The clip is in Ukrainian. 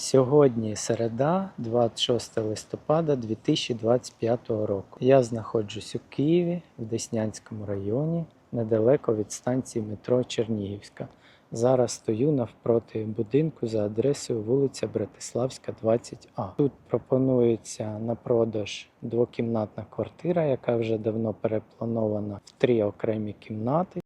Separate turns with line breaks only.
Сьогодні середа, 26 листопада 2025 року. Я знаходжусь у Києві в Деснянському районі, недалеко від станції метро Чернігівська. Зараз стою навпроти будинку за адресою вулиця Братиславська, 20А. Тут пропонується на продаж двокімнатна квартира, яка вже давно перепланована в три окремі кімнати.